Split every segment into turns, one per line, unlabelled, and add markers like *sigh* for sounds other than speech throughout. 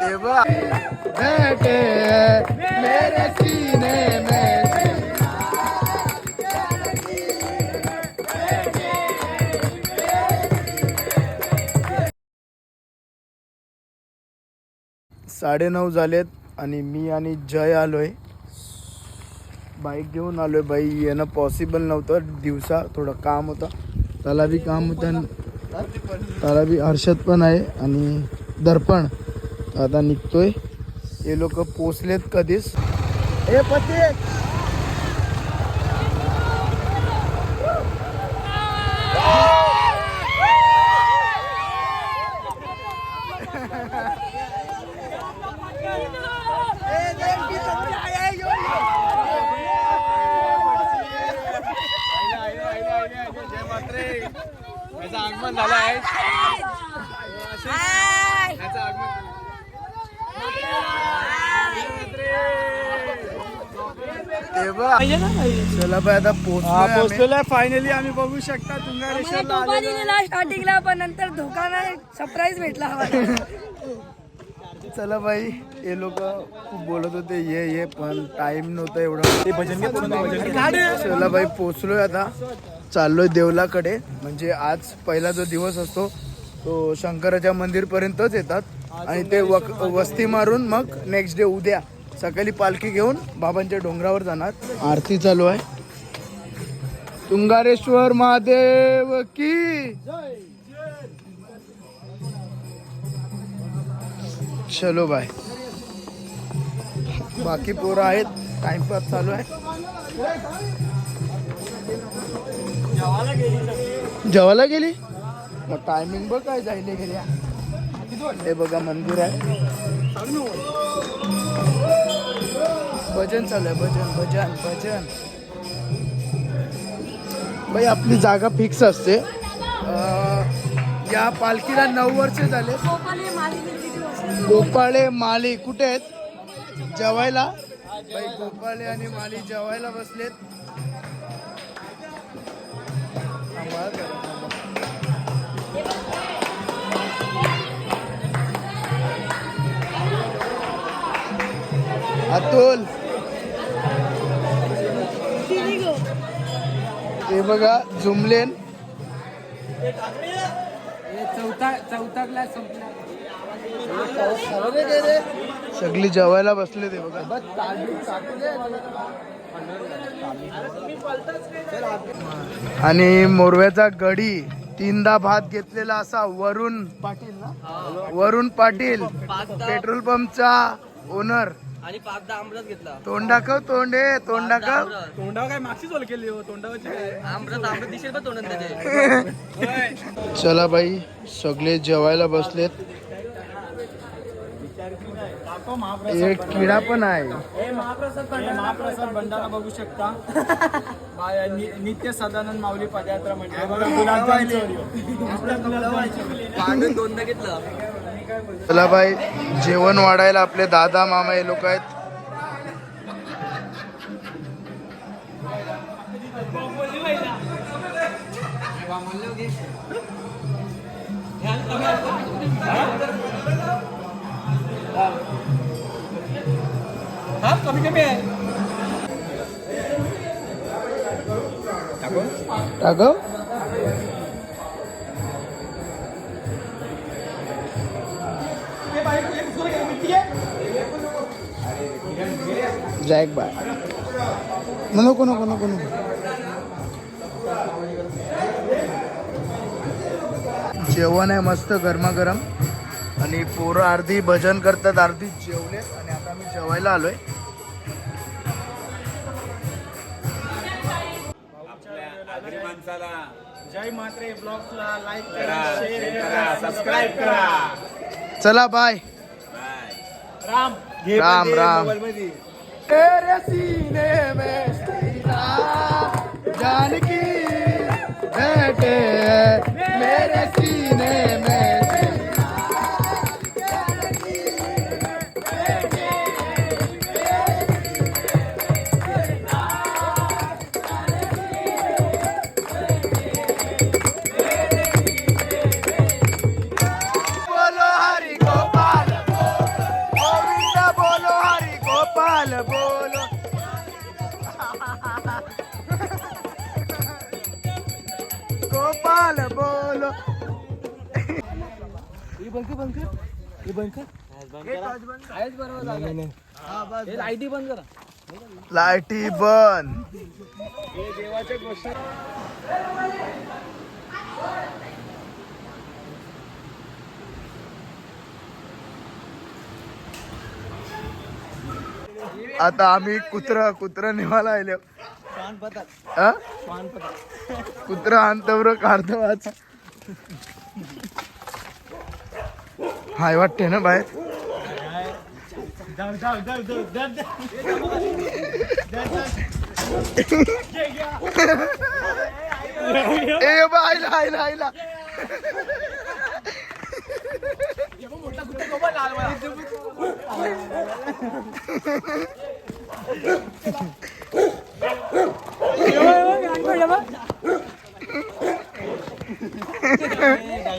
ते बैठे मेरे सीने में साडेनऊ झालेत आणि मी आणि जय आलोय. बाईक घेऊन आलोय बाई येणं पॉसिबल नव्हतं. दिवसा थोडं काम होतं. त्याला बी काम होतं त्याला बी हर्षद पण आहे आणि दर्पण. आता निघतोय. हे लोक पोचलेत कधीच. हे पती!
आगमन झालं आहे.
तेव्हा चला बाय आता.
पोहोचलेलो आहे. फायनली आम्ही बघू शकता तुंगारेश्वरला
दिलेला स्टार्टिंगला पण नंतर धोका नाही सरप्राईज भेटला.
चला बाई हे लोक खूप बोलत होते ये ये पण टाइम नव्हता एवढा.
ते भजन
चला बाई पोचलोय आता. चाललोय देवलाकडे. म्हणजे आज पहिला जो दिवस असतो तो शंकराच्या मंदिर पर्यंतच येतात. आणि ते वक वस्ती मारून मग नेक्स्ट डे उद्या सकाळी पालखी घेऊन बाबांच्या डोंगरावर जाणार. आरती चालू आहे. तुंगारेश्वर महादेव की? चलो बाय. बाकी पोरं आहेत. टाइमपास चालू आहे. जेवायला गेली? मग टायमिंग बघ काय जायला गेल्या हे बघा मंदिर आहे. भजन चालू आहे भजन भजन भजन. बाई आपली जागा फिक्स असते. या पालखीला नऊ वर्ष झाले. गोपाळे माली कुठे आहेत? जेवायला? भाई गोपाळे आणि माली जेवायला बसलेत. अतुल! हे बघा जुमलेन
चौथा चौथा क्लास संपला.
सगळी जेवायला बसले ते बघा. आणि मोरव्याचा गडी तीनदा भात घेतलेला असा वरुण पाटील ना? वरुण पाटील पेट्रोल पंपचा ओनर
आणि पाचदा आमरस घेतला.
तोंड दाखव तोंड आहे तोंड दाखव
तोंडावर काय मागचीच ओळ केली हो? तोंडावरची काय?
आमरस आमरस दिसेल पण तोंडात त्याचे.
चला बाई सगळे जेवायला बसलेत. एक किडा पण आहे.
महाप्रसाद भंडारा बघू शकता. नित्य सदानंद माऊली पदयात्रा म्हणजे.
दोनदा घेतलं.
चला बाई जेवण वाढायला आपले दादा मामा हे लोक आहेत. टाकव जॅक बाय नको नको नको नको जेवण आहे मस्त गरमागरम. आणि पोरं अर्धी भजन करतात अर्धी जेवलेत आणि आता मी जेवायला आलोय.
जय मात्रे ब्लॉगला लाईक करा शेअर करा सबस्क्राईब करा.
चला बाय
राम
राम राम. तेरे सीने में सीता जानकी बैठे मेरे सीने
लाईटी बंद करा.
लाईटी बंद. आता आम्ही कुत्रा कुत्रा नेवायला आले. हा? कुत्रा आणतो काढतो आज हाय वाटते ना बाहेर? ए बायला आयला आयला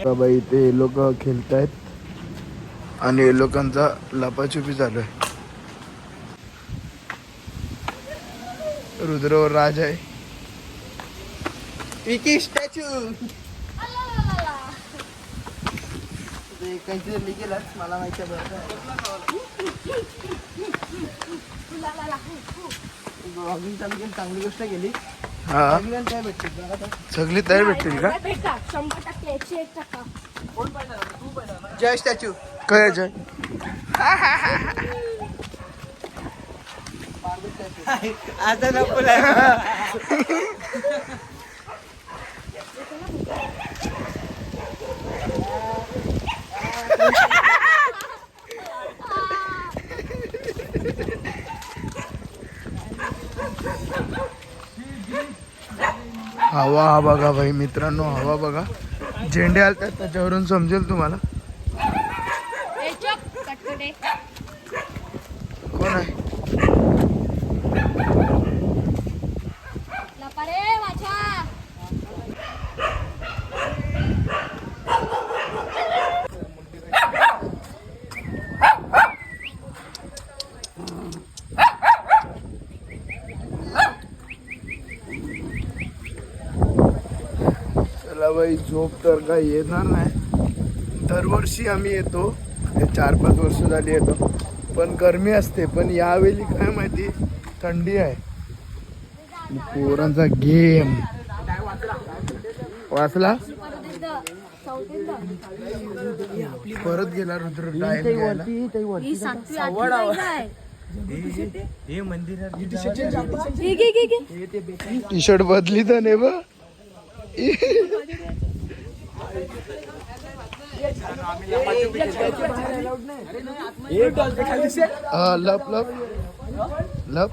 बाबा इथे लोक खेळतायत. आणि लोकांचा लपाछुपी चालू आहे. रुद्रवर राज आहे.
विकी स्टॅच्यू. काहीतरी मला माहिती ब्लॉगिंग चालू केली चांगली गोष्ट केली.
हा. सगळी तयार भेटतील का?
जय स्टॅच्यू.
काय जय
आता नको
हवा हा बघा भाई मित्रांनो हवा बघा. झेंडे आलतात त्याच्यावरून समजेल तुम्हाला.
कटकटे
कोण आहे? झोप तर काही येणार नाही. दरवर्षी आम्ही येतो. हे चार पाच वर्ष झाली येतो पण गरमी असते पण यावेळी काय माहिती थंडी आहे. पोरांचा गेम वाचला? परत गेला रुद्र
ही.
टी शर्ट बदली तर नाही बा. हा, *laughs* लप लप. लप.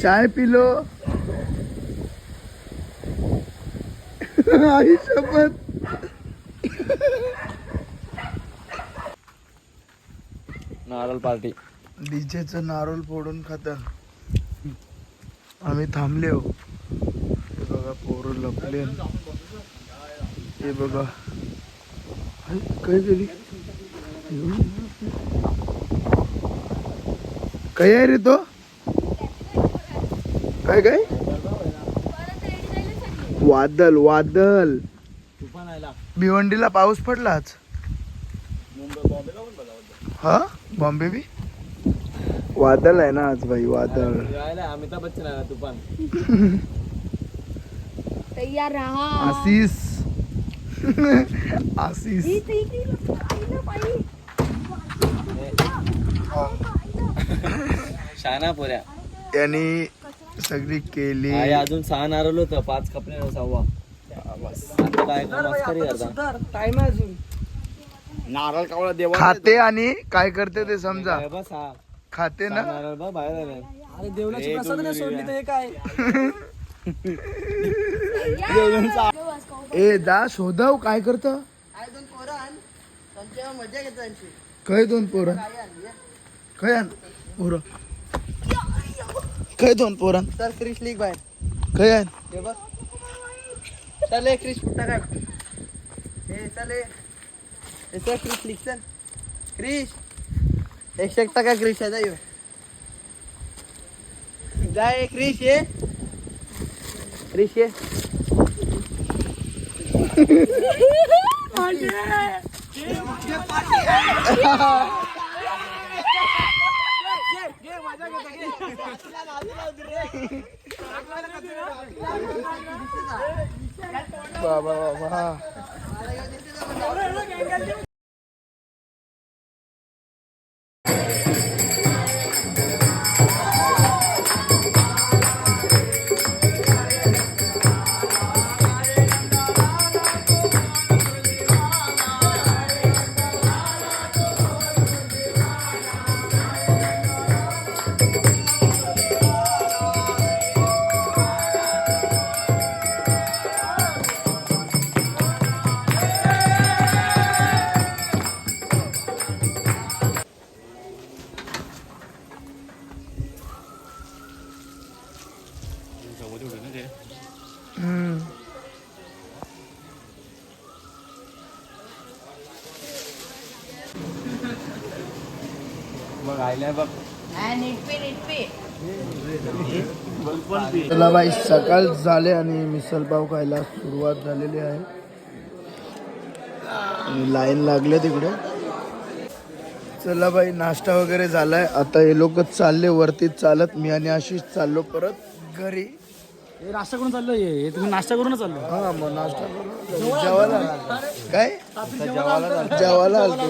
चाय पी लो आई शपथ
नारळ पार्टी.
डीजेचं नारळ फोडून खातात. आम्ही थांबले हो. हे बघा पोरं लपले. हे बघा. काय गेली काय आहे रे तो? काय काय? वादल वादल.
तुफान आला
भिवंडीला पाऊस पडला आज. हा? बॉम्बे बी? वादळ आहे ना आज भाई वादळ
अमिताभ बच्चन तुफान. *laughs*
तयार राहा.
आशिष आशिष
ही ती- ती लोकं आईला बाई. *laughs*
शाना पोऱ्या.
यांनी सगळी केली.
अजून सहा नारळ होतं पाच कपडे सहावा आता काय मस्करी करता. टाइम अजून. नारळ कावळा देवा
खाते आणि काय करते ते समजा.
बस हा.
खाते ना?
नारळ बा बाहेर आले.
अरे देवलाची प्रसाद नाही सोडली तर हे काय? *laughs*
ए जा शोधाव काय करत? काय दोन पोरं काय आण. पोरं. काय दोन पोरं?
तर क्रिश लीग बाहेर.
काय आण
हे बघ. चल एक क्रिश फुटा काय?
हे चल हे. हे चल क्रिश लिख चल. क्रिश. एकशे एक टका क्रिश आहे? जाय जाय क्रिश ये क्रिश ये *laughs* *laughs*
बाबा बाबा चला बाई सकाळ झाले आणि मिसल पाव खायला सुरुवात झालेली आहे. आणि लाईन लागले तिकडे. चला बाई नाश्ता वगैरे झालाय. आता हे लोक चालले वरती चालत. मी आणि आशिष चाललो परत घरी.
हे नाश्ता करून चाललो हे तुम्ही नाश्ता करूनच चाललो
हा मग नाश्ता करू जेवायला काय? जेवायला आलतो?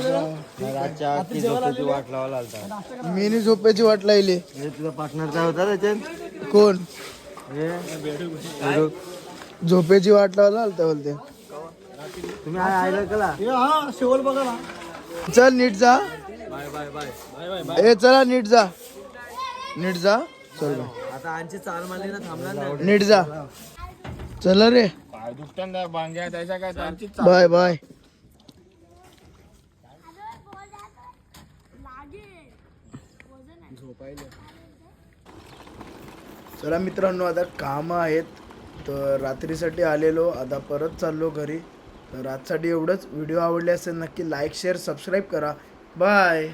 रातच्या झोपेची वाट लावायला आलता.
मी नी झोपेची वाट लावली.
हे तुझा पार्टनर काय होता त्याच्यात
कोण? झोपेची वाट लावायला आलता बोलते.
तुम्ही आयला कला?
हा शेवल बघा
चल नीट जा.
Bye bye bye.
ए चला नीट जा. नीट जा. चल बाय.
आता आमची चाल मारली ना थांबणार नाही.
नीट जा. चला रे.
पाय दुखत्या बांग्या त्याच्या काय त्यांची
बाय बाय. चला मित्रांनो आता कामं आहेत. तर रात्रीसाठी आलेलो आता परत चाललो घरी. तर आजसाठी एवढंच. व्हिडिओ आवडले असेल नक्की लाईक शेअर सबस्क्राईब करा. बाय